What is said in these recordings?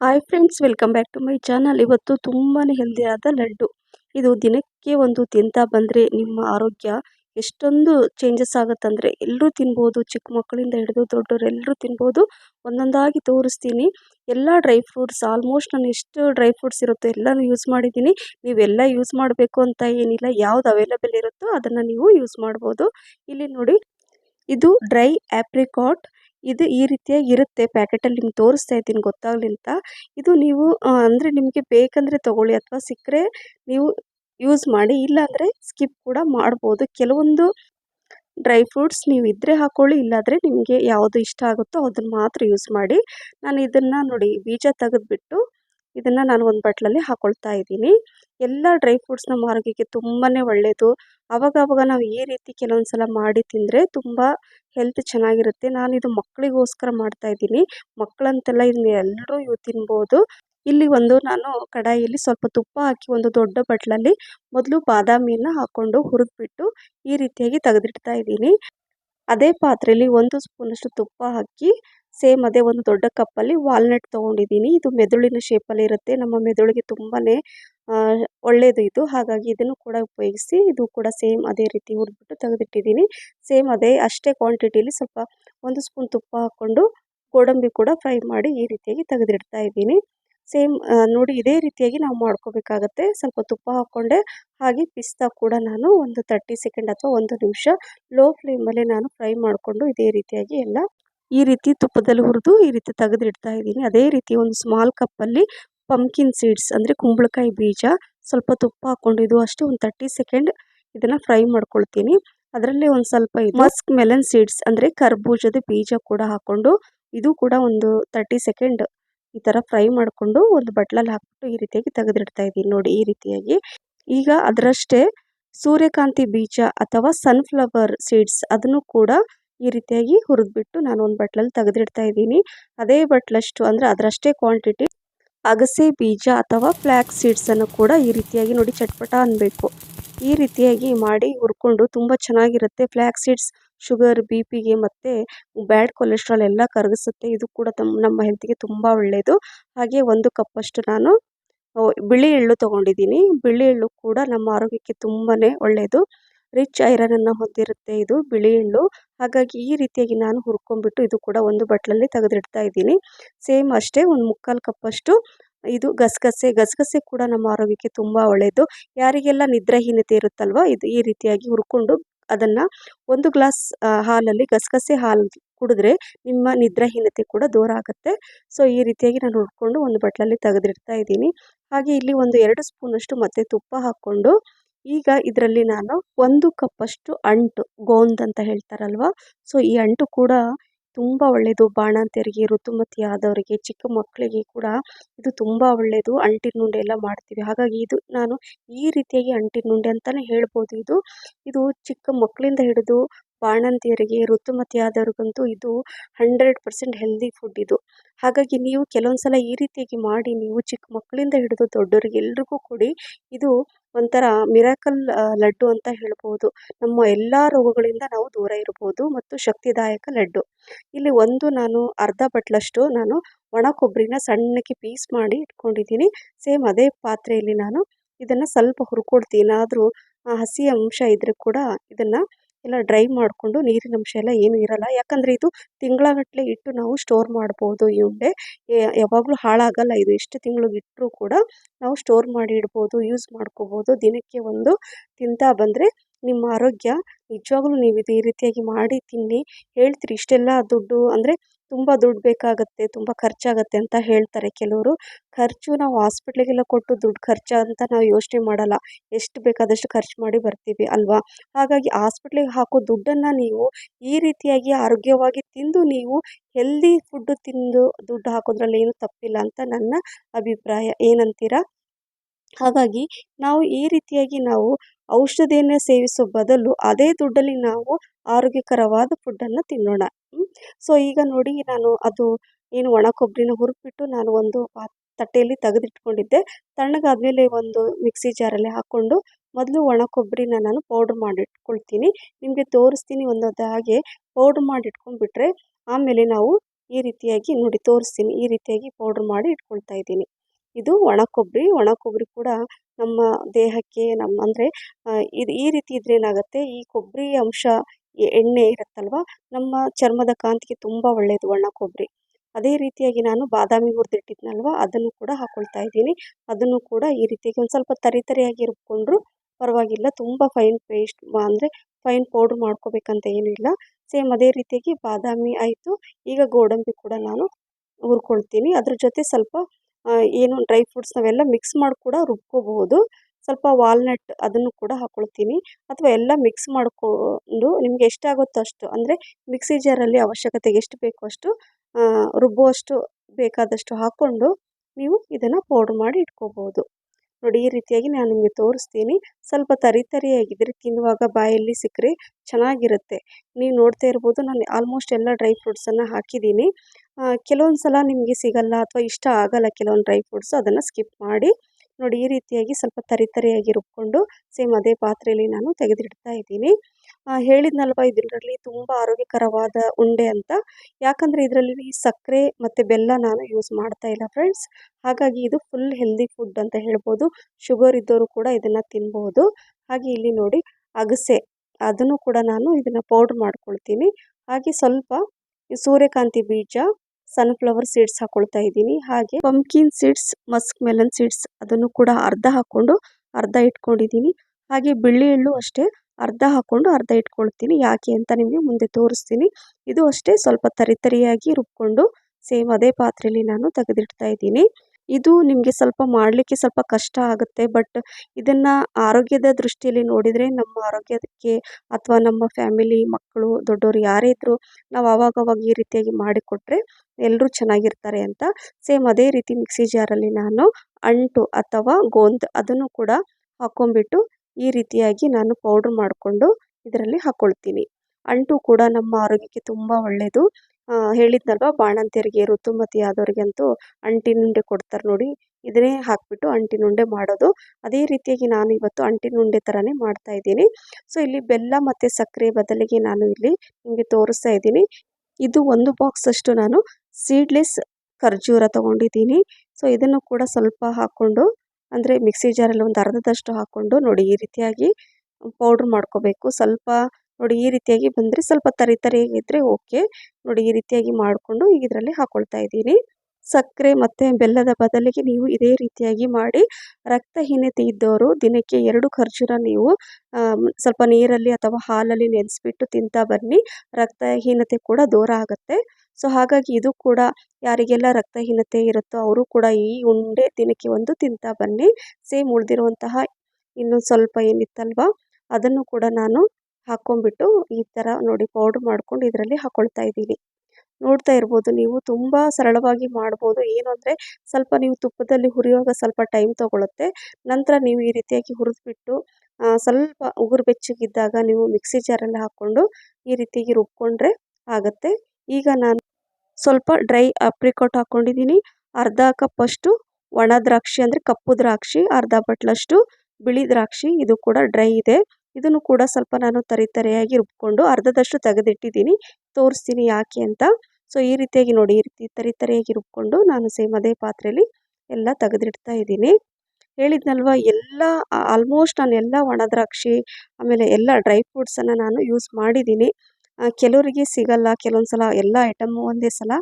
Hi friends welcome back to my channel ಇವತ್ತು ತುಂಬಾ ಹೆಲ್ದಿಯಾದ ಲಡ್ಡು. ಇದು ದಿನಕ್ಕೆ ಒಂದು ತಿಂತಾ ಬಂದರೆ ನಿಮ್ಮ ಆರೋಗ್ಯ ಎಷ್ಟೊಂದು ಚೇಂಜಸ್ ಆಗುತ್ತಂದರೆ ಎಲ್ಲರೂ ತಿನ್ಬೋದು, ಚಿಕ್ಕ ಮಕ್ಕಳಿಂದ ಹಿಡಿದು ದೊಡ್ಡವರೆಲ್ಲರೂ ತಿನ್ಬೋದು. ಒಂದೊಂದಾಗಿ ತೋರಿಸ್ತೀನಿ. ಎಲ್ಲ ಡ್ರೈ ಫ್ರೂಟ್ಸ್ ಆಲ್ಮೋಸ್ಟ್ ನಾನು ಎಷ್ಟು ಡ್ರೈ ಫ್ರೂಟ್ಸ್ ಇರುತ್ತೋ ಎಲ್ಲನೂ ಯೂಸ್ ಮಾಡಿದ್ದೀನಿ. ನೀವೆಲ್ಲ ಯೂಸ್ ಮಾಡಬೇಕು ಅಂತ ಏನಿಲ್ಲ, ಯಾವ್ದು ಅವೈಲೇಬಲ್ ಇರುತ್ತೋ ಅದನ್ನು ನೀವು ಯೂಸ್ ಮಾಡ್ಬೋದು. ಇಲ್ಲಿ ನೋಡಿ, ಇದು ಡ್ರೈ ಆಪ್ರಿಕಾಟ್ ಇದು ಈ ರೀತಿಯಾಗಿ ಇರುತ್ತೆ. ಪ್ಯಾಕೆಟಲ್ಲಿ ನಿಮ್ಗೆ ತೋರಿಸ್ತಾ ಇದ್ದೀನಿ ಗೊತ್ತಾಗ್ಲಿಂತ ಇದು ನೀವು ಅಂದರೆ ನಿಮಗೆ ಬೇಕಂದರೆ ತೊಗೊಳ್ಳಿ ಅಥವಾ ಸಿಕ್ಕರೆ ನೀವು ಯೂಸ್ ಮಾಡಿ, ಇಲ್ಲಾಂದರೆ ಸ್ಕಿಪ್ ಕೂಡ ಮಾಡ್ಬೋದು. ಕೆಲವೊಂದು ಡ್ರೈ ಫ್ರೂಟ್ಸ್ ನೀವು ಇದ್ದರೆ ಹಾಕೊಳ್ಳಿ, ಇಲ್ಲಾಂದರೆ ನಿಮಗೆ ಯಾವುದು ಇಷ್ಟ ಆಗುತ್ತೋ ಅದನ್ನು ಮಾತ್ರ ಯೂಸ್ ಮಾಡಿ. ನಾನು ಇದನ್ನು ನೋಡಿ, ಬೀಜ ತೆಗೆದ್ಬಿಟ್ಟು ಇದನ್ನು ನಾನು ಒಂದು ಬಟ್ಲಲ್ಲಿ ಹಾಕ್ಕೊಳ್ತಾ ಇದ್ದೀನಿ. ಎಲ್ಲ ಡ್ರೈ ಫ್ರೂಟ್ಸ್ ನಮ್ಮ ಆರೋಗ್ಯಕ್ಕೆ ತುಂಬಾ ಒಳ್ಳೆಯದು ಅವಾಗವಾಗ ನಾವು ಈ ರೀತಿ ಕೆಲವೊಂದು ಸಲ ಮಾಡಿ ತಿಂದರೆ ತುಂಬ ಹೆಲ್ತ್ ಚೆನ್ನಾಗಿರುತ್ತೆ. ನಾನು ಇದು ಮಕ್ಕಳಿಗೋಸ್ಕರ ಮಾಡ್ತಾ ಇದ್ದೀನಿ. ಮಕ್ಕಳಂತೆಲ್ಲ ಇದನ್ನ ಎಲ್ಲರೂ ಇವು ತಿನ್ಬೋದು. ಇಲ್ಲಿ ಒಂದು ನಾನು ಕಡಾಯಿಯಲ್ಲಿ ಸ್ವಲ್ಪ ತುಪ್ಪ ಹಾಕಿ ಒಂದು ದೊಡ್ಡ ಬಟ್ಲಲ್ಲಿ ಮೊದಲು ಬಾದಾಮಿಯನ್ನು ಹಾಕ್ಕೊಂಡು ಹುರಿದ್ಬಿಟ್ಟು ಈ ರೀತಿಯಾಗಿ ತೆಗೆದಿಡ್ತಾ ಇದ್ದೀನಿ. ಅದೇ ಪಾತ್ರೆಯಲ್ಲಿ ಒಂದು ಸ್ಪೂನಷ್ಟು ತುಪ್ಪ ಹಾಕಿ ಸೇಮ್ ಅದೇ ಒಂದು ದೊಡ್ಡ ಕಪ್ಪಲ್ಲಿ ವಾಲ್ನಟ್ ತೊಗೊಂಡಿದ್ದೀನಿ. ಇದು ಮೆದುಳಿನ ಶೇಪಲ್ಲಿ ಇರುತ್ತೆ. ನಮ್ಮ ಮೆದುಳಿಗೆ ತುಂಬಾ ಒಳ್ಳೆಯದು ಇದು. ಹಾಗಾಗಿ ಇದನ್ನು ಕೂಡ ಉಪಯೋಗಿಸಿ ಇದು ಕೂಡ ಸೇಮ್ ಅದೇ ರೀತಿ ಹುರಿದ್ಬಿಟ್ಟು ತೆಗೆದಿಟ್ಟಿದ್ದೀನಿ. ಸೇಮ್ ಅದೇ, ಅಷ್ಟೇ ಕ್ವಾಂಟಿಟಿಯಲ್ಲಿ ಸ್ವಲ್ಪ ಒಂದು ಸ್ಪೂನ್ ತುಪ್ಪ ಹಾಕ್ಕೊಂಡು ಗೋಡಂಬಿ ಕೂಡ ಫ್ರೈ ಮಾಡಿ ಈ ರೀತಿಯಾಗಿ ತೆಗೆದಿಡ್ತಾ ಇದ್ದೀನಿ. ಸೇಮ್ ನೋಡಿ ಇದೇ ರೀತಿಯಾಗಿ ನಾವು ಮಾಡ್ಕೋಬೇಕಾಗತ್ತೆ. ಸ್ವಲ್ಪ ತುಪ್ಪ ಹಾಕ್ಕೊಂಡೆ, ಹಾಗೆ ಪಿಸ್ತಾ ಕೂಡ ನಾನು ಒಂದು ತರ್ಟಿ ಸೆಕೆಂಡ್ ಅಥವಾ ಒಂದು ನಿಮಿಷ ಲೋ ಫ್ಲೇಮಲ್ಲೇ ನಾನು ಫ್ರೈ ಮಾಡಿಕೊಂಡು ಇದೇ ರೀತಿಯಾಗಿ ಎಲ್ಲ ಈ ರೀತಿ ತುಪ್ಪದಲ್ಲಿ ಹುರಿದು ಈ ರೀತಿ ತೆಗೆದಿಡ್ತಾ ಇದ್ದೀನಿ. ಅದೇ ರೀತಿ ಒಂದು ಸ್ಮಾಲ್ ಕಪ್ಪಲ್ಲಿ ಪಂಪ್ಕಿನ್ ಸೀಡ್ಸ್ ಅಂದರೆ ಕುಂಬಳಕಾಯಿ ಬೀಜ ಸ್ವಲ್ಪ ತುಪ್ಪ ಹಾಕ್ಕೊಂಡು ಇದು ಅಷ್ಟೇ, ಒಂದು ತರ್ಟಿ ಸೆಕೆಂಡ್ ಇದನ್ನು ಫ್ರೈ ಮಾಡ್ಕೊಳ್ತೀನಿ. ಅದರಲ್ಲೇ ಒಂದು ಸ್ವಲ್ಪ ಮಸ್ಕ್ ಮೆಲನ್ ಸೀಡ್ಸ್ ಅಂದರೆ ಕರ್ಬೂಜದ ಬೀಜ ಕೂಡ ಹಾಕ್ಕೊಂಡು ಇದು ಕೂಡ ಒಂದು ತರ್ಟಿ ಸೆಕೆಂಡ್ ಈ ಥರ ಫ್ರೈ ಮಾಡಿಕೊಂಡು ಒಂದು ಬಟ್ಲಲ್ಲಿ ಹಾಕ್ಬಿಟ್ಟು ಈ ರೀತಿಯಾಗಿ ತೆಗೆದಿಡ್ತಾ ಇದ್ದೀನಿ ನೋಡಿ ಈ ರೀತಿಯಾಗಿ. ಈಗ ಅದರಷ್ಟೇ ಸೂರ್ಯಕಾಂತಿ ಬೀಜ ಅಥವಾ ಸನ್ಫ್ಲವರ್ ಸೀಡ್ಸ್ ಅದನ್ನು ಕೂಡ ಈ ರೀತಿಯಾಗಿ ಹುರಿದ್ಬಿಟ್ಟು ನಾನು ಒಂದು ಬಟ್ಲಲ್ಲಿ ತೆಗೆದಿಡ್ತಾ ಇದ್ದೀನಿ. ಅದೇ ಬಟ್ಲಷ್ಟು ಅಂದರೆ ಅದರಷ್ಟೇ ಕ್ವಾಂಟಿಟಿ ಅಗಸೆ ಬೀಜ ಅಥವಾ ಫ್ಲ್ಯಾಕ್ ಸೀಡ್ಸನ್ನು ಕೂಡ ಈ ರೀತಿಯಾಗಿ ನೋಡಿ ಚಟ್ಪಟ ಅನ್ನಬೇಕು ಈ ರೀತಿಯಾಗಿ ಮಾಡಿ ಹುರ್ಕೊಂಡು ತುಂಬ ಚೆನ್ನಾಗಿರುತ್ತೆ. ಫ್ಲ್ಯಾಕ್ ಸೀಡ್ಸ್ ಶುಗರ್ ಬಿ ಪಿಗೆ ಮತ್ತು ಬ್ಯಾಡ್ ಕೊಲೆಸ್ಟ್ರಾಲ್ ಎಲ್ಲ ಕರಗಿಸುತ್ತೆ. ಇದು ಕೂಡ ತಮ್ಮ ನಮ್ಮ ಹೆಲ್ತಿಗೆ ತುಂಬ ಒಳ್ಳೆಯದು ಹಾಗೆ ಒಂದು ಕಪ್ಪಷ್ಟು ನಾನು ಬಿಳಿ ಎಳ್ಳು ತೊಗೊಂಡಿದ್ದೀನಿ. ಬಿಳಿ ಎಳ್ಳು ಕೂಡ ನಮ್ಮ ಆರೋಗ್ಯಕ್ಕೆ ತುಂಬಾ ಒಳ್ಳೆಯದು ರಿಚ್ ಐರನನ್ನು ಹೊಂದಿರುತ್ತೆ ಇದು ಬಿಳಿ ಎಳ್ಳು. ಹಾಗಾಗಿ ಈ ರೀತಿಯಾಗಿ ನಾನು ಹುರ್ಕೊಂಡ್ಬಿಟ್ಟು ಇದು ಕೂಡ ಒಂದು ಬಟ್ಲಲ್ಲಿ ತೆಗೆದಿಡ್ತಾ ಇದ್ದೀನಿ. ಸೇಮ್ ಅಷ್ಟೇ, ಒಂದು ಮುಕ್ಕಾಲು ಕಪ್ಪಷ್ಟು ಇದು ಗಸಗಸೆ. ಗಸಗಸೆ ಕೂಡ ನಮ್ಮ ಆರೋಗ್ಯಕ್ಕೆ ತುಂಬ ಒಳ್ಳೆಯದು ಯಾರಿಗೆಲ್ಲ ನಿದ್ರಾಹೀನತೆ ಇರುತ್ತಲ್ವ, ಇದು ಈ ರೀತಿಯಾಗಿ ಹುರ್ಕೊಂಡು ಅದನ್ನು ಒಂದು ಗ್ಲಾಸ್ ಹಾಲಲ್ಲಿ ಗಸಗಸೆ ಹಾಲು ಕುಡಿದ್ರೆ ನಿಮ್ಮ ನಿದ್ರಾಹೀನತೆ ಕೂಡ ದೂರ ಆಗುತ್ತೆ. ಸೊ ಈ ರೀತಿಯಾಗಿ ನಾನು ಹುರ್ಕೊಂಡು ಒಂದು ಬಟ್ಲಲ್ಲಿ ತೆಗೆದಿಡ್ತಾ ಇದ್ದೀನಿ. ಹಾಗೆ ಇಲ್ಲಿ ಒಂದು ಎರಡು ಸ್ಪೂನಷ್ಟು ಮತ್ತೆ ತುಪ್ಪ ಹಾಕ್ಕೊಂಡು ಈಗ ಇದರಲ್ಲಿ ನಾನು ಒಂದು ಕಪ್ಪಷ್ಟು ಅಂಟು, ಗೋಂದ್ ಅಂತ ಹೇಳ್ತಾರಲ್ವ? ಸೊ ಈ ಅಂಟು ಕೂಡ ತುಂಬ ಒಳ್ಳೆಯದು ಬಾಣಂತಿಯರಿಗೆ ಋತುಮತಿ ಆದವರಿಗೆ ಚಿಕ್ಕ ಮಕ್ಕಳಿಗೆ ಕೂಡ ಇದು ತುಂಬ ಒಳ್ಳೆಯದು ಅಂಟಿನ ಉಂಡೆ ಎಲ್ಲ ಮಾಡ್ತೀವಿ. ಹಾಗಾಗಿ ಇದು ನಾನು ಈ ರೀತಿಯಾಗಿ ಅಂಟಿನ ಉಂಡೆ ಅಂತಲೇ ಹೇಳ್ಬೋದು ಇದು. ಇದು ಚಿಕ್ಕ ಮಕ್ಕಳಿಂದ ಹಿಡಿದು ಬಾಣಂತಿಯರಿಗೆ ಋತುಮತಿ ಆದವ್ರಿಗಂತೂ ಇದು ಹಂಡ್ರೆಡ್ ಪರ್ಸೆಂಟ್ ಹೆಲ್ದಿ ಫುಡ್ ಇದು. ಹಾಗಾಗಿ ನೀವು ಕೆಲವೊಂದು ಸಲ ಈ ರೀತಿಯಾಗಿ ಮಾಡಿ, ನೀವು ಚಿಕ್ಕ ಮಕ್ಕಳಿಂದ ಹಿಡಿದು ದೊಡ್ಡವರಿಗೆ ಎಲ್ರಿಗೂ ಕೊಡಿ. ಇದು ಒಂಥರ ಮಿರಾಕಲ್ ಲಡ್ಡು ಅಂತ ಹೇಳ್ಬೋದು. ನಮ್ಮ ಎಲ್ಲ ರೋಗಗಳಿಂದ ನಾವು ದೂರ ಇರ್ಬೋದು ಮತ್ತು ಶಕ್ತಿದಾಯಕ ಲಡ್ಡು. ಇಲ್ಲಿ ಒಂದು ನಾನು ಅರ್ಧ ಬಟ್ಲಷ್ಟು ನಾನು ಒಣ ಕೊಬ್ಬರಿನ ಸಣ್ಣಕ್ಕೆ ಪೀಸ್ ಮಾಡಿ ಇಟ್ಕೊಂಡಿದ್ದೀನಿ. ಸೇಮ್ ಅದೇ ಪಾತ್ರೆಯಲ್ಲಿ ನಾನು ಇದನ್ನು ಸ್ವಲ್ಪ ಹುರ್ಕೊಡ್ತೀನಿ. ಏನಾದರೂ ಹಸಿ ಅಂಶ ಇದ್ದರೆ ಕೂಡ ಇದನ್ನು ಎಲ್ಲ ಡ್ರೈ ಮಾಡಿಕೊಂಡು ನೀರಿನ ಅಂಶ ಎಲ್ಲ ಏನೂ ಇರಲ್ಲ. ಯಾಕಂದರೆ ಇದು ತಿಂಗಳಗಟ್ಟಲೆ ಇಟ್ಟು ನಾವು ಸ್ಟೋರ್ ಮಾಡ್ಬೋದು ಈ ಉಂಡೆ. ಯಾವಾಗಲೂ ಹಾಳಾಗಲ್ಲ ಇದು. ಎಷ್ಟು ತಿಂಗಳು ಇಟ್ಟರೂ ಕೂಡ ನಾವು ಸ್ಟೋರ್ ಮಾಡಿ ಇಡ್ಬೋದು ಯೂಸ್ ಮಾಡ್ಕೋಬೋದು. ದಿನಕ್ಕೆ ಒಂದು ತಿಂತಾ ಬಂದರೆ ನಿಮ್ಮ ಆರೋಗ್ಯ ನಿಜವಾಗ್ಲೂ ನೀವು ಇದು ಈ ರೀತಿಯಾಗಿ ಮಾಡಿ ತಿನ್ನಿ. ಹೇಳ್ತೀರಿ ಇಷ್ಟೆಲ್ಲ ದುಡ್ಡು ಅಂದರೆ ತುಂಬ ದುಡ್ಡು ಬೇಕಾಗುತ್ತೆ, ತುಂಬ ಖರ್ಚಾಗತ್ತೆ ಅಂತ ಹೇಳ್ತಾರೆ ಕೆಲವರು. ಖರ್ಚು ನಾವು ಹಾಸ್ಪಿಟ್ಲಿಗೆಲ್ಲ ಕೊಟ್ಟು ದುಡ್ಡು ಖರ್ಚು ಅಂತ ನಾವು ಯೋಚನೆ ಮಾಡಲ್ಲ. ಎಷ್ಟು ಬೇಕಾದಷ್ಟು ಖರ್ಚು ಮಾಡಿ ಬರ್ತೀವಿ ಅಲ್ವಾ? ಹಾಗಾಗಿ ಹಾಸ್ಪಿಟ್ಲಿಗೆ ಹಾಕೋ ದುಡ್ಡನ್ನು ನೀವು ಈ ರೀತಿಯಾಗಿ ಆರೋಗ್ಯವಾಗಿ ತಿಂದು ನೀವು ಹೆಲ್ದಿ ಫುಡ್ಡು ತಿಂದು ದುಡ್ಡು ಹಾಕೋದ್ರಲ್ಲಿ ಏನು ತಪ್ಪಿಲ್ಲ ಅಂತ ನನ್ನ ಅಭಿಪ್ರಾಯ. ಏನಂತೀರಾ? ಹಾಗಾಗಿ ನಾವು ಈ ರೀತಿಯಾಗಿ ನಾವು ಔಷಧಿಯನ್ನೇ ಸೇವಿಸೋ ಬದಲು ಅದೇ ದುಡ್ಡಲ್ಲಿ ನಾವು ಆರೋಗ್ಯಕರವಾದ ಫುಡ್ಡನ್ನು ತಿನ್ನೋಣ. ಸೊ ಈಗ ನೋಡಿ ನಾನು ಅದು ಏನು ಒಣ ಕೊಬ್ಬರಿನ ಹುರಿದ್ಬಿಟ್ಟು ನಾನು ಒಂದು ತಟ್ಟೆಯಲ್ಲಿ ತೆಗೆದಿಟ್ಕೊಂಡಿದ್ದೆ. ತಣ್ಣಗಾದಮೇಲೆ ಒಂದು ಮಿಕ್ಸಿ ಜಾರಲ್ಲಿ ಹಾಕ್ಕೊಂಡು ಮೊದಲು ಒಣ ಕೊಬ್ಬರಿನ ನಾನು ಪೌಡ್ರ್ ಮಾಡಿಟ್ಕೊಳ್ತೀನಿ. ನಿಮಗೆ ತೋರಿಸ್ತೀನಿ ಒಂದೊಂದು ಹಾಗೆ ಪೌಡ್ರ್ ಮಾಡಿ ಇಟ್ಕೊಂಡ್ಬಿಟ್ರೆ ಆಮೇಲೆ ನಾವು ಈ ರೀತಿಯಾಗಿ ನೋಡಿ ತೋರಿಸ್ತೀನಿ. ಈ ರೀತಿಯಾಗಿ ಪೌಡ್ರ್ ಮಾಡಿ ಇಟ್ಕೊಳ್ತಾ ಇದ್ದೀನಿ. ಇದು ಒಣ ಕೊಬ್ಬರಿ ಒಣ ಕೊಬ್ಬರಿ ಕೂಡ ನಮ್ಮ ದೇಹಕ್ಕೆ ನಮ್ಮ ಅಂದರೆ ಇದು ಈ ರೀತಿ ಇದ್ರೆ ಏನಾಗುತ್ತೆ, ಈ ಕೊಬ್ಬರಿ ಅಂಶ ಎಣ್ಣೆ ಇರುತ್ತಲ್ವ, ನಮ್ಮ ಚರ್ಮದ ಕಾಂತಿಗೆ ತುಂಬ ಒಳ್ಳೆಯದು ಒಣ ಕೊಬ್ಬರಿ. ಅದೇ ರೀತಿಯಾಗಿ ನಾನು ಬಾದಾಮಿ ಹುರಿದಿಟ್ಟಿದ್ನಲ್ವ ಅದನ್ನು ಕೂಡ ಹಾಕ್ಕೊಳ್ತಾ ಇದ್ದೀನಿ. ಅದನ್ನು ಕೂಡ ಈ ರೀತಿಯಾಗಿ ಒಂದು ಸ್ವಲ್ಪ ತರಿ ತರಿಯಾಗಿ ರುಬ್ಕೊಂಡ್ರು ಪರವಾಗಿಲ್ಲ, ತುಂಬ ಫೈನ್ ಪೇಸ್ಟ್ ಅಂದರೆ ಫೈನ್ ಪೌಡ್ರ್ ಮಾಡ್ಕೋಬೇಕಂತ ಏನೂ ಇಲ್ಲ ಸೇಮ್ ಅದೇ ರೀತಿಯಾಗಿ ಬಾದಾಮಿ ಆಯಿತು, ಈಗ ಗೋಡಂಬಿ ಕೂಡ ನಾನು ಹುರ್ಕೊಳ್ತೀನಿ. ಅದ್ರ ಜೊತೆ ಸ್ವಲ್ಪ ಏನು ಡ್ರೈ ಫ್ರೂಟ್ಸ್ ನಾವೆಲ್ಲ ಮಿಕ್ಸ್ ಮಾಡಿ ಕೂಡ ರುಬ್ಕೋಬಹುದು. ಸ್ವಲ್ಪ ವಾಲ್ನಟ್ ಅದನ್ನು ಕೂಡ ಹಾಕ್ಕೊಳ್ತೀನಿ ಅಥವಾ ಎಲ್ಲ ಮಿಕ್ಸ್ ಮಾಡಿಕೊಂಡು ನಿಮಗೆ ಎಷ್ಟಾಗುತ್ತೋ ಅಷ್ಟು, ಅಂದರೆ ಮಿಕ್ಸಿ ಜಾರಲ್ಲಿ ಅವಶ್ಯಕತೆಗೆ ಎಷ್ಟು ಬೇಕೋ ಅಷ್ಟು ರುಬ್ಬುವಷ್ಟು ಬೇಕಾದಷ್ಟು ಹಾಕ್ಕೊಂಡು ನೀವು ಇದನ್ನು ಪೌಡ್ರ್ ಮಾಡಿ ಇಟ್ಕೋಬೋದು ನೋಡಿ, ಈ ರೀತಿಯಾಗಿ ನಾನು ನಿಮಗೆ ತೋರಿಸ್ತೀನಿ. ಸ್ವಲ್ಪ ತರಿ ತರಿಯಾಗಿದ್ದರೆ ತಿನ್ನುವಾಗ ಬಾಯಲ್ಲಿ ಸಿಕ್ಕರೆ ಚೆನ್ನಾಗಿರುತ್ತೆ. ನೀವು ನೋಡ್ತಾ ಇರ್ಬೋದು, ನಾನು ಆಲ್ಮೋಸ್ಟ್ ಎಲ್ಲ ಡ್ರೈ ಫ್ರೂಟ್ಸನ್ನು ಹಾಕಿದ್ದೀನಿ. ಕೆಲವೊಂದು ಸಲ ನಿಮಗೆ ಸಿಗಲ್ಲ ಅಥವಾ ಇಷ್ಟ ಆಗಲ್ಲ ಕೆಲವೊಂದು ಡ್ರೈ ಫ್ರೂಟ್ಸ್ ಅದನ್ನು ಸ್ಕಿಪ್ ಮಾಡಿ ನೋಡಿ ಈ ರೀತಿಯಾಗಿ ಸ್ವಲ್ಪ ತರಿ ತರಿಯಾಗಿ ರುಬ್ಕೊಂಡು ಸೇಮ್ ಅದೇ ಪಾತ್ರೆಯಲ್ಲಿ ನಾನು ತೆಗೆದಿಡ್ತಾ ಇದ್ದೀನಿ. ಹೇಳಿದ್ನಲ್ವ ಇದರಲ್ಲಿ ತುಂಬ ಆರೋಗ್ಯಕರವಾದ ಉಂಡೆ ಅಂತ. ಯಾಕಂದರೆ ಇದರಲ್ಲಿ ಸಕ್ಕರೆ ಮತ್ತು ಬೆಲ್ಲ ನಾನು ಯೂಸ್ ಮಾಡ್ತಾ ಇಲ್ಲ ಫ್ರೆಂಡ್ಸ್ ಹಾಗಾಗಿ ಇದು ಫುಲ್ ಹೆಲ್ದಿ ಫುಡ್ ಅಂತ ಹೇಳ್ಬೋದು. ಶುಗರ್ ಇದ್ದವರು ಕೂಡ ಇದನ್ನು ತಿನ್ಬೋದು. ಹಾಗೆ ಇಲ್ಲಿ ನೋಡಿ ಅಗಸೆ, ಅದನ್ನು ಕೂಡ ನಾನು ಇದನ್ನು ಪೌಡ್ರ್ ಮಾಡ್ಕೊಳ್ತೀನಿ. ಹಾಗೆ ಸ್ವಲ್ಪ ಸೂರ್ಯಕಾಂತಿ ಬೀಜ ಸನ್ಫ್ಲವರ್ ಸೀಡ್ಸ್ ಹಾಕೊಳ್ತಾ ಇದ್ದೀನಿ. ಹಾಗೆ pumpkin seeds musk melon seeds ಅದನ್ನು ಕೂಡ ಅರ್ಧ ಹಾಕೊಂಡು ಅರ್ಧ ಇಟ್ಕೊಂಡಿದ್ದೀನಿ. ಹಾಗೆ ಬಿಳಿ ಎಳ್ಳು ಅಷ್ಟೇ ಅರ್ಧ ಹಾಕೊಂಡು ಅರ್ಧ ಇಟ್ಕೊಳ್ತೀನಿ. ಯಾಕೆ ಅಂತ ನಿಮಗೆ ಮುಂದೆ ತೋರಿಸ್ತೀನಿ. ಇದು ಅಷ್ಟೇ ಸ್ವಲ್ಪ ತರಿತರಿಯಾಗಿ ರುಬ್ಕೊಂಡು ಸೇಮ್ ಅದೇ ಪಾತ್ರೆಯಲ್ಲಿ ನಾನು ತೆಗೆದಿಡ್ತಾ ಇದ್ದೀನಿ. ಇದು ನಿಮಗೆ ಸ್ವಲ್ಪ ಮಾಡಲಿಕ್ಕೆ ಸ್ವಲ್ಪ ಕಷ್ಟ ಆಗುತ್ತೆ, ಬಟ್ ಇದನ್ನು ಆರೋಗ್ಯದ ದೃಷ್ಟಿಯಲ್ಲಿ ನೋಡಿದರೆ ನಮ್ಮ ಆರೋಗ್ಯಕ್ಕೆ ಅಥವಾ ನಮ್ಮ ಫ್ಯಾಮಿಲಿ ಮಕ್ಕಳು ದೊಡ್ಡವರು ಯಾರೇ ಇದ್ದರೂ ನಾವು ಆವಾಗವಾಗ ಈ ರೀತಿಯಾಗಿ ಮಾಡಿಕೊಟ್ರೆ ಎಲ್ಲರೂ ಚೆನ್ನಾಗಿರ್ತಾರೆ ಅಂತ. ಸೇಮ್ ಅದೇ ರೀತಿ ಮಿಕ್ಸಿ ಜಾರಲ್ಲಿ ನಾನು ಅಂಟು ಅಥವಾ ಗೋಂದ್ ಅದನ್ನು ಕೂಡ ಹಾಕ್ಕೊಂಬಿಟ್ಟು ಈ ರೀತಿಯಾಗಿ ನಾನು ಪೌಡ್ರ್ ಮಾಡಿಕೊಂಡು ಇದರಲ್ಲಿ ಹಾಕ್ಕೊಳ್ತೀನಿ ಅಂಟು ಕೂಡ ನಮ್ಮ ಆರೋಗ್ಯಕ್ಕೆ ತುಂಬ ಒಳ್ಳೆಯದು ಹೇಳಿದ್ನಲ್ವ, ಬಾಣಂತಿಯರಿಗೆ, ಋತುಮತಿ ಆದವರಿಗಂತೂ ಅಂಟಿನ ಉಂಡೆ ಕೊಡ್ತಾರೆ ನೋಡಿ. ಇದನ್ನೇ ಹಾಕಿಬಿಟ್ಟು ಅಂಟಿನುಂಡೆ ಮಾಡೋದು. ಅದೇ ರೀತಿಯಾಗಿ ನಾನು ಇವತ್ತು ಅಂಟಿನುಂಡೆ ಥರನೇ ಮಾಡ್ತಾಯಿದ್ದೀನಿ ಸೊ, ಇಲ್ಲಿ ಬೆಲ್ಲ ಮತ್ತು ಸಕ್ಕರೆ ಬದಲಿಗೆ ನಾನು ಇಲ್ಲಿ ನಿಮಗೆ ತೋರಿಸ್ತಾ ಇದ್ದೀನಿ. ಇದು ಒಂದು ಬಾಕ್ಸ್ ಅಷ್ಟು ನಾನು ಸೀಡ್ಲೆಸ್ ಖರ್ಜೂರ ತೊಗೊಂಡಿದ್ದೀನಿ. ಸೊ, ಇದನ್ನು ಕೂಡ ಸ್ವಲ್ಪ ಹಾಕ್ಕೊಂಡು, ಅಂದರೆ ಮಿಕ್ಸಿ ಜಾರಲ್ಲಿ ಒಂದು ಅರ್ಧದಷ್ಟು ಹಾಕ್ಕೊಂಡು ನೋಡಿ, ಈ ರೀತಿಯಾಗಿ ಪೌಡ್ರ್ ಮಾಡ್ಕೋಬೇಕು. ಸ್ವಲ್ಪ ನೋಡಿ ಈ ರೀತಿಯಾಗಿ ಬಂದರೆ ಸ್ವಲ್ಪ ತರಿ ತರಿಯಾಗಿದ್ದರೆ ಓಕೆ. ನೋಡಿ ಈ ರೀತಿಯಾಗಿ ಮಾಡಿಕೊಂಡು ಈಗ ಇದರಲ್ಲಿ ಹಾಕ್ಕೊಳ್ತಾ ಇದ್ದೀನಿ. ಸಕ್ಕರೆ ಮತ್ತು ಬೆಲ್ಲದ ಬದಲಿಗೆ ನೀವು ಇದೇ ರೀತಿಯಾಗಿ ಮಾಡಿ. ರಕ್ತಹೀನತೆ ಇದ್ದವರು ದಿನಕ್ಕೆ ಎರಡು ಖರ್ಜೂರ ನೀವು ಸ್ವಲ್ಪ ನೀರಲ್ಲಿ ಅಥವಾ ಹಾಲಲ್ಲಿ ನೆನೆಸ್ಬಿಟ್ಟು ತಿಂತಾ ಬನ್ನಿ. ರಕ್ತಹೀನತೆ ಕೂಡ ದೂರ ಆಗುತ್ತೆ. ಸೊ, ಹಾಗಾಗಿ ಇದು ಕೂಡ ಯಾರಿಗೆಲ್ಲ ರಕ್ತಹೀನತೆ ಇರುತ್ತೋ ಅವರು ಕೂಡ ಈ ಉಂಡೆ ದಿನಕ್ಕೆ ಒಂದು ತಿಂತಾ ಬನ್ನಿ. ಸೇಮ್ ಉಳಿದಿರುವಂತಹ ಇನ್ನೊಂದು ಸ್ವಲ್ಪ ಏನಿತ್ತಲ್ವ, ಅದನ್ನು ಕೂಡ ನಾನು ಹಾಕ್ಕೊಂಬಿಟ್ಟು ಈ ಥರ ನೋಡಿ ಪೌಡ್ರ್ ಮಾಡ್ಕೊಂಡು ಇದರಲ್ಲಿ ಹಾಕ್ಕೊಳ್ತಾ ಇದ್ದೀನಿ. ನೋಡ್ತಾ ಇರ್ಬೋದು, ನೀವು ತುಂಬ ಸರಳವಾಗಿ ಮಾಡ್ಬೋದು. ಏನು ಅಂದರೆ, ಸ್ವಲ್ಪ ನೀವು ತುಪ್ಪದಲ್ಲಿ ಹುರಿಯುವಾಗ ಸ್ವಲ್ಪ ಟೈಮ್ ತೊಗೊಳುತ್ತೆ. ನಂತರ ನೀವು ಈ ರೀತಿಯಾಗಿ ಹುರಿದ್ಬಿಟ್ಟು ಸ್ವಲ್ಪ ಉಗುರು ಬೆಚ್ಚಗಿದ್ದಾಗ ನೀವು ಮಿಕ್ಸಿ ಜಾರಲ್ಲಿ ಹಾಕ್ಕೊಂಡು ಈ ರೀತಿಯಾಗಿ ರುಬ್ಕೊಂಡ್ರೆ ಆಗುತ್ತೆ. ಈಗ ನಾನು ಸ್ವಲ್ಪ ಡ್ರೈ ಅಪ್ರಿಕಾಟ್ ಹಾಕ್ಕೊಂಡಿದ್ದೀನಿ ಅರ್ಧ ಕಪ್ಪಷ್ಟು ಒಣ ದ್ರಾಕ್ಷಿ ಅಂದರೆ ಕಪ್ಪು ದ್ರಾಕ್ಷಿ, ಅರ್ಧ ಬಟ್ಲಷ್ಟು ಬಿಳಿ ದ್ರಾಕ್ಷಿ, ಇದು ಕೂಡ ಡ್ರೈ ಇದೆ. ಇದನ್ನು ಕೂಡ ಸ್ವಲ್ಪ ನಾನು ತರಿತರಿಯಾಗಿ ರುಬ್ಕೊಂಡು ಅರ್ಧದಷ್ಟು ತೆಗೆದಿಟ್ಟಿದ್ದೀನಿ. ತೋರಿಸ್ತೀನಿ ಯಾಕೆ ಅಂತ. ಸೊ ಈ ರೀತಿಯಾಗಿ ನೋಡಿ, ಈ ರೀತಿ ತರಿತರಿಯಾಗಿ ರುಬ್ಕೊಂಡು ನಾನು ಸೇಮ್ ಅದೇ ಪಾತ್ರೆಯಲ್ಲಿ ಎಲ್ಲ ತೆಗೆದಿಡ್ತಾ ಇದ್ದೀನಿ. ಹೇಳಿದ್ನಲ್ವ, ಎಲ್ಲ ಆಲ್ಮೋಸ್ಟ್ ನಾನು ಎಲ್ಲ ಒಣ ದ್ರಾಕ್ಷಿ ಆಮೇಲೆ ಎಲ್ಲ ಡ್ರೈ ಫ್ರೂಟ್ಸನ್ನು ನಾನು ಯೂಸ್ ಮಾಡಿದ್ದೀನಿ. ಕೆಲವರಿಗೆ ಸಿಗಲ್ಲ ಕೆಲವೊಂದು ಸಲ ಎಲ್ಲ ಐಟಮ್ಮು ಒಂದೇ ಸಲ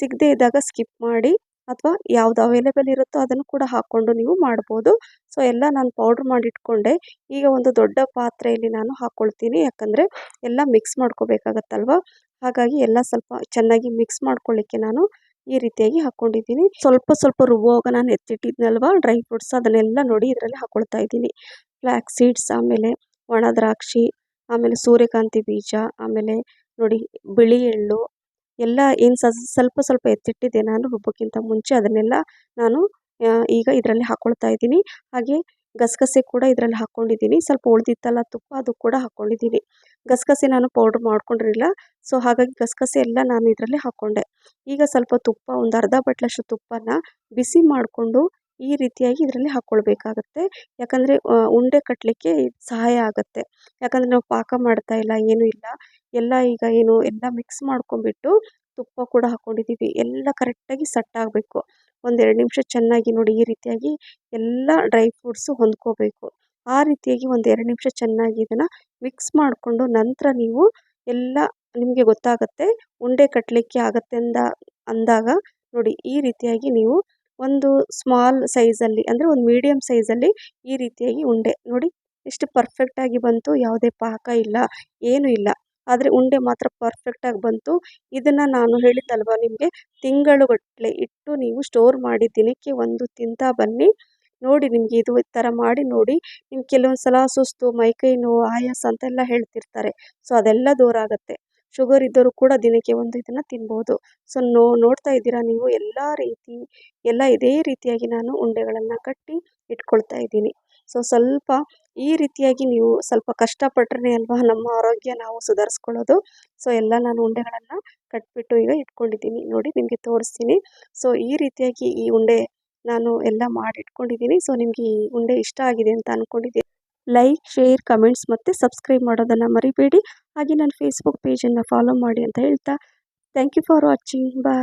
ಸಿಗದೇ ಇದ್ದಾಗ ಸ್ಕಿಪ್ ಮಾಡಿ ಅಥವಾ ಯಾವ್ದು ಅವೈಲೇಬಲ್ ಇರುತ್ತೋ ಅದನ್ನು ಕೂಡ ಹಾಕ್ಕೊಂಡು ನೀವು ಮಾಡ್ಬೋದು. ಸೊ ಎಲ್ಲ ನಾನು ಪೌಡ್ರ್ ಮಾಡಿ ಇಟ್ಕೊಂಡೆ ಈಗ ಒಂದು ದೊಡ್ಡ ಪಾತ್ರೆಯಲ್ಲಿ ನಾನು ಹಾಕ್ಕೊಳ್ತೀನಿ ಯಾಕಂದರೆ ಎಲ್ಲ ಮಿಕ್ಸ್ ಮಾಡ್ಕೋಬೇಕಾಗತ್ತಲ್ವ? ಹಾಗಾಗಿ ಎಲ್ಲ ಸ್ವಲ್ಪ ಚೆನ್ನಾಗಿ ಮಿಕ್ಸ್ ಮಾಡ್ಕೊಳ್ಳಿಕ್ಕೆ ನಾನು ಈ ರೀತಿಯಾಗಿ ಹಾಕ್ಕೊಂಡಿದ್ದೀನಿ ಸ್ವಲ್ಪ ಸ್ವಲ್ಪ ರುಬ್ಬುವಾಗ ನಾನು ಎತ್ತಿಟ್ಟಿದ್ನಲ್ವ? ಡ್ರೈ ಫ್ರೂಟ್ಸ್ ಅದನ್ನೆಲ್ಲ ನೋಡಿ ಇದರಲ್ಲಿ ಹಾಕ್ಕೊಳ್ತಾ ಇದ್ದೀನಿ. ಫ್ಲ್ಯಾಕ್ ಸೀಡ್ಸ್ ಆಮೇಲೆ ಒಣ ದ್ರಾಕ್ಷಿ, ಆಮೇಲೆ ಸೂರ್ಯಕಾಂತಿ ಬೀಜ, ಆಮೇಲೆ ನೋಡಿ ಬಿಳಿ ಎಳ್ಳು ಎಲ್ಲ ಏನು ಸ್ವಲ್ಪ ಸ್ವಲ್ಪ ಎತ್ತಿಟ್ಟಿದ್ದೆ ನಾನು ರುಬ್ಬೋಕ್ಕಿಂತ ಮುಂಚೆ. ಅದನ್ನೆಲ್ಲ ನಾನು ಈಗ ಇದರಲ್ಲಿ ಹಾಕ್ಕೊಳ್ತಾ ಇದ್ದೀನಿ. ಹಾಗೆ ಗಸಗಸೆ ಕೂಡ ಇದರಲ್ಲಿ ಹಾಕ್ಕೊಂಡಿದ್ದೀನಿ ಸ್ವಲ್ಪ ಉಳಿದಿತ್ತಲ್ಲ ತುಪ್ಪ, ಅದು ಕೂಡ ಹಾಕ್ಕೊಂಡಿದ್ದೀನಿ ಗಸಗಸೆ ನಾನು ಪೌಡ್ರ್ ಮಾಡ್ಕೊಂಡಿರಲಿಲ್ಲ. ಸೊ ಹಾಗಾಗಿ ಗಸಗಸೆ ಎಲ್ಲ ನಾನು ಇದರಲ್ಲಿ ಹಾಕ್ಕೊಂಡೆ ಈಗ ಸ್ವಲ್ಪ ತುಪ್ಪ, ಒಂದು ಅರ್ಧ ಬಟ್ಲಷ್ಟು ತುಪ್ಪನ ಬಿಸಿ ಮಾಡಿಕೊಂಡು ಈ ರೀತಿಯಾಗಿ ಇದರಲ್ಲಿ ಹಾಕ್ಕೊಳ್ಬೇಕಾಗತ್ತೆ ಯಾಕಂದರೆ ಉಂಡೆ ಕಟ್ಟಲಿಕ್ಕೆ ಸಹಾಯ ಆಗುತ್ತೆ. ಯಾಕಂದರೆ ನಾವು ಪಾಕ ಮಾಡ್ತಾ ಇಲ್ಲ, ಏನೂ ಇಲ್ಲ. ಎಲ್ಲ ಈಗ ಏನು, ಎಲ್ಲ ಮಿಕ್ಸ್ ಮಾಡ್ಕೊಂಡ್ಬಿಟ್ಟು ತುಪ್ಪ ಕೂಡ ಹಾಕ್ಕೊಂಡಿದ್ದೀವಿ ಎಲ್ಲ ಕರೆಕ್ಟಾಗಿ ಸೆಟ್ ಆಗಬೇಕು. ಒಂದೆರಡು ನಿಮಿಷ ಚೆನ್ನಾಗಿ ನೋಡಿ ಈ ರೀತಿಯಾಗಿ ಎಲ್ಲ ಡ್ರೈ ಫ್ರೂಟ್ಸು ಹೊಂದ್ಕೋಬೇಕು. ಆ ರೀತಿಯಾಗಿ ಒಂದು ಎರಡು ನಿಮಿಷ ಚೆನ್ನಾಗಿ ಇದನ್ನು ಮಿಕ್ಸ್ ಮಾಡಿಕೊಂಡು ನಂತರ ನೀವು ಎಲ್ಲ ನಿಮಗೆ ಗೊತ್ತಾಗುತ್ತೆ, ಉಂಡೆ ಕಟ್ಟಲಿಕ್ಕೆ ಆಗತ್ತೆ ಅಂದ, ಅಂದಾಗ ನೋಡಿ ಈ ರೀತಿಯಾಗಿ ನೀವು ಒಂದು ಸ್ಮಾಲ್ ಸೈಜಲ್ಲಿ ಅಂದರೆ ಒಂದು ಮೀಡಿಯಮ್ ಸೈಜಲ್ಲಿ ಈ ರೀತಿಯಾಗಿ ಉಂಡೆ. ನೋಡಿ ಎಷ್ಟು ಪರ್ಫೆಕ್ಟಾಗಿ ಬಂತು. ಯಾವುದೇ ಪಾಕ ಇಲ್ಲ, ಏನು ಇಲ್ಲ. ಆದರೆ ಉಂಡೆ ಮಾತ್ರ ಪರ್ಫೆಕ್ಟಾಗಿ ಬಂತು. ಇದನ್ನು ನಾನು ಹೇಳಿದ್ದಲ್ವ ನಿಮಗೆ? ತಿಂಗಳುಗಟ್ಟಲೆ ಇಟ್ಟು ನೀವು ಸ್ಟೋರ್ ಮಾಡಿ, ದಿನಕ್ಕೆ ಒಂದು ತಿಂತಾ ಬನ್ನಿ. ನೋಡಿ ನಿಮಗೆ ಇದು ಈ ಥರ ಮಾಡಿ ನೋಡಿ. ನಿಮ್ಗೆ ಕೆಲವೊಂದು ಸಲ ಸುಸ್ತು ಮೈಕೈ ನೋವು ಆಯಾಸ ಅಂತೆಲ್ಲ ಹೇಳ್ತಿರ್ತಾರೆ. ಸೊ ಅದೆಲ್ಲ ದೂರ ಆಗುತ್ತೆ ಶುಗರ್ ಇದ್ದವರು ಕೂಡ ದಿನಕ್ಕೆ ಒಂದು ಇದನ್ನು ತಿನ್ಬೋದು. ಸೊ ನೋ, ನೋಡ್ತಾ ಇದ್ದೀರಾ ನೀವು? ಎಲ್ಲ ರೀತಿ, ಎಲ್ಲ ಇದೇ ರೀತಿಯಾಗಿ ನಾನು ಉಂಡೆಗಳನ್ನು ಕಟ್ಟಿ ಇಟ್ಕೊಳ್ತಾ ಇದ್ದೀನಿ. ಸೊ ಸ್ವಲ್ಪ ಈ ರೀತಿಯಾಗಿ ನೀವು ಸ್ವಲ್ಪ ಕಷ್ಟಪಟ್ರೆ ಅಲ್ವಾ ನಮ್ಮ ಆರೋಗ್ಯ ನಾವು ಸುಧಾರಿಸ್ಕೊಳ್ಳೋದು. ಸೊ ಎಲ್ಲ ನಾನು ಉಂಡೆಗಳನ್ನು ಕಟ್ಬಿಟ್ಟು ಈಗ ಇಟ್ಕೊಂಡಿದ್ದೀನಿ. ನೋಡಿ, ನಿಮಗೆ ತೋರಿಸ್ತೀನಿ. ಸೊ ಈ ರೀತಿಯಾಗಿ ಈ ಉಂಡೆ ನಾನು ಎಲ್ಲ ಮಾಡಿ ಇಟ್ಕೊಂಡಿದ್ದೀನಿ ಸೊ ನಿಮಗೆ ಈ ಉಂಡೆ ಇಷ್ಟ ಆಗಿದೆ ಅಂತ ಅಂದ್ಕೊಂಡಿದ್ದೀನಿ ಲೈಕ್ ಶೇರ್ ಕಮೆಂಟ್ಸ್ ಮತ್ತು ಸಬ್ಸ್ಕ್ರೈಬ್ ಮಾಡೋದನ್ನು ಮರಿಬೇಡಿ. ಹಾಗೆ ನನ್ನ ಫೇಸ್ಬುಕ್ ಪೇಜನ್ನು ಫಾಲೋ ಮಾಡಿ ಅಂತ ಹೇಳ್ತಾ. Thank you for watching bye